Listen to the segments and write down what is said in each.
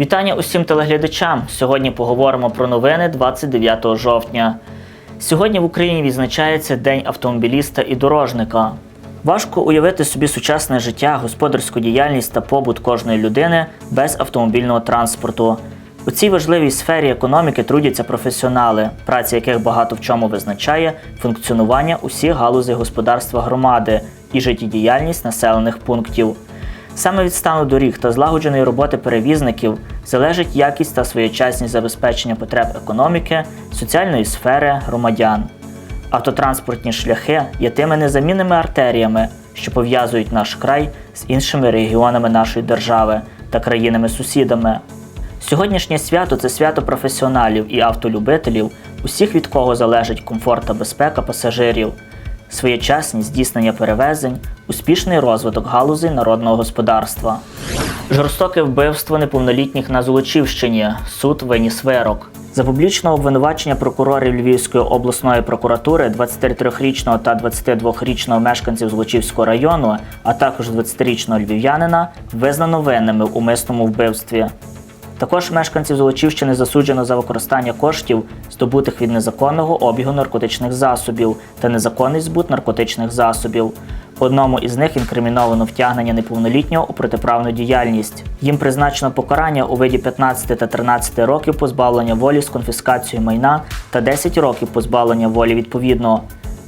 Вітання усім телеглядачам. Сьогодні поговоримо про новини 29 жовтня. Сьогодні в Україні відзначається День автомобіліста і дорожника. Важко уявити собі сучасне життя, господарську діяльність та побут кожної людини без автомобільного транспорту. У цій важливій сфері економіки трудяться професіонали, праця яких багато в чому визначає функціонування усіх галузей господарства громади і життєдіяльність населених пунктів. Саме від стану доріг та злагодженої роботи перевізників залежить якість та своєчасність забезпечення потреб економіки, соціальної сфери громадян. Автотранспортні шляхи є тими незамінними артеріями, що пов'язують наш край з іншими регіонами нашої держави та країнами-сусідами. Сьогоднішнє свято це свято професіоналів і автолюбителів, усіх від кого залежить комфорт та безпека пасажирів, своєчасність здійснення перевезень, успішний розвиток галузей народного господарства. Жорстоке вбивство неповнолітніх на Золочівщині. Суд виніс вирок. За публічного обвинувачення прокурорів Львівської обласної прокуратури 23-річного та 22-річного мешканців Злочівського району, а також 20-річного львів'янина, визнано винними в умисному вбивстві. Також мешканців Золочівщини засуджено за використання коштів, здобутих від незаконного обігу наркотичних засобів та незаконний збут наркотичних засобів. Одному із них інкриміновано втягнення неповнолітнього у протиправну діяльність. Їм призначено покарання у виді 15 та 13 років позбавлення волі з конфіскацією майна та 10 років позбавлення волі відповідно.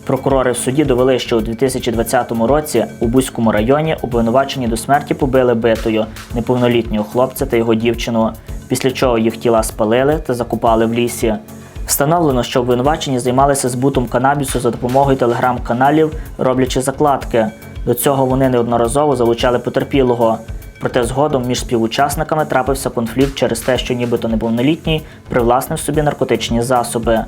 Прокурори в суді довели, що у 2020 році у Бузькому районі обвинувачені до смерті побили битою неповнолітнього хлопця та його дівчину, після чого їх тіла спалили та закупали в лісі. Встановлено, що обвинувачені займалися збутом канабісу за допомогою телеграм-каналів, роблячи закладки. До цього вони неодноразово залучали потерпілого. Проте згодом між співучасниками трапився конфлікт через те, що нібито неповнолітній привласнив собі наркотичні засоби.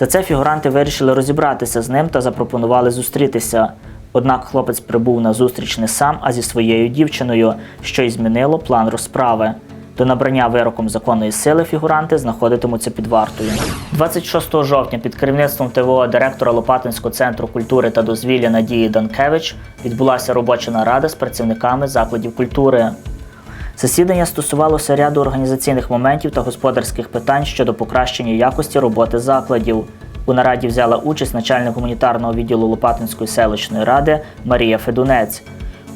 За це фігуранти вирішили розібратися з ним та запропонували зустрітися. Однак хлопець прибув на зустріч не сам, а зі своєю дівчиною, що й змінило план розправи. До набрання вироком законної сили фігуранти знаходитимуться під вартою. 26 жовтня під керівництвом ТВО директора Лопатинського центру культури та дозвілля Надії Данкевич відбулася робоча нарада з працівниками закладів культури. Засідання стосувалося ряду організаційних моментів та господарських питань щодо покращення якості роботи закладів. У нараді взяла участь начальник гуманітарного відділу Лопатинської селищної ради Марія Федунець.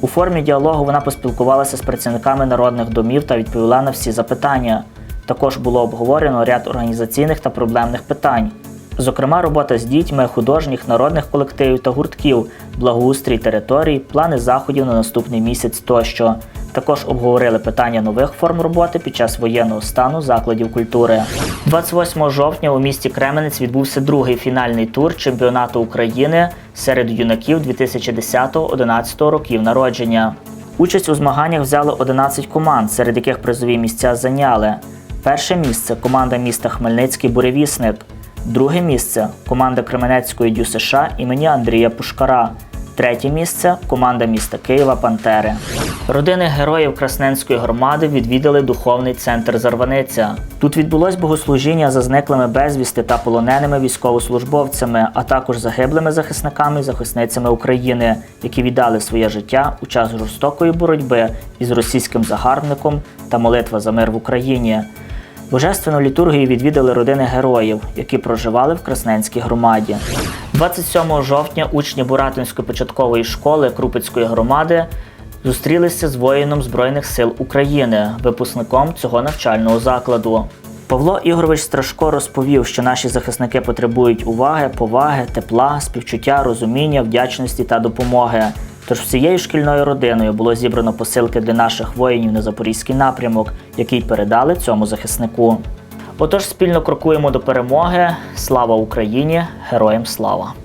У формі діалогу вона поспілкувалася з працівниками народних домів та відповіла на всі запитання. Також було обговорено ряд організаційних та проблемних питань. Зокрема, робота з дітьми, художніх, народних колективів та гуртків, благоустрій територій, плани заходів на наступний місяць тощо. Також обговорили питання нових форм роботи під час воєнного стану закладів культури. 28 жовтня у місті Кременець відбувся другий фінальний тур чемпіонату України серед юнаків 2010-11 років народження. Участь у змаганнях взяли 11 команд, серед яких призові місця зайняли. Перше місце команда міста Хмельницький Буревісник. Друге місце команда Кременецької Дю США імені Андрія Пушкара. Третє місце команда міста Києва Пантери. Родини героїв Красненської громади відвідали духовний центр Зарваниця. Тут відбулось богослужіння за зниклими безвісти та полоненими військовослужбовцями, а також загиблими захисниками і захисницями України, які віддали своє життя у час жорстокої боротьби із російським загарбником та молитва за мир в Україні. Божественну літургію відвідали родини героїв, які проживали в Красненській громаді. 27 жовтня учні Буратинської початкової школи Крупицької громади зустрілися з воїном Збройних сил України, випускником цього навчального закладу. Павло Ігорович Страшко розповів, що наші захисники потребують уваги, поваги, тепла, співчуття, розуміння, вдячності та допомоги. Тож всією шкільною родиною було зібрано посилки для наших воїнів на запорізький напрямок, який передали цьому захиснику. Отож, спільно крокуємо до перемоги. Слава Україні! Героям слава!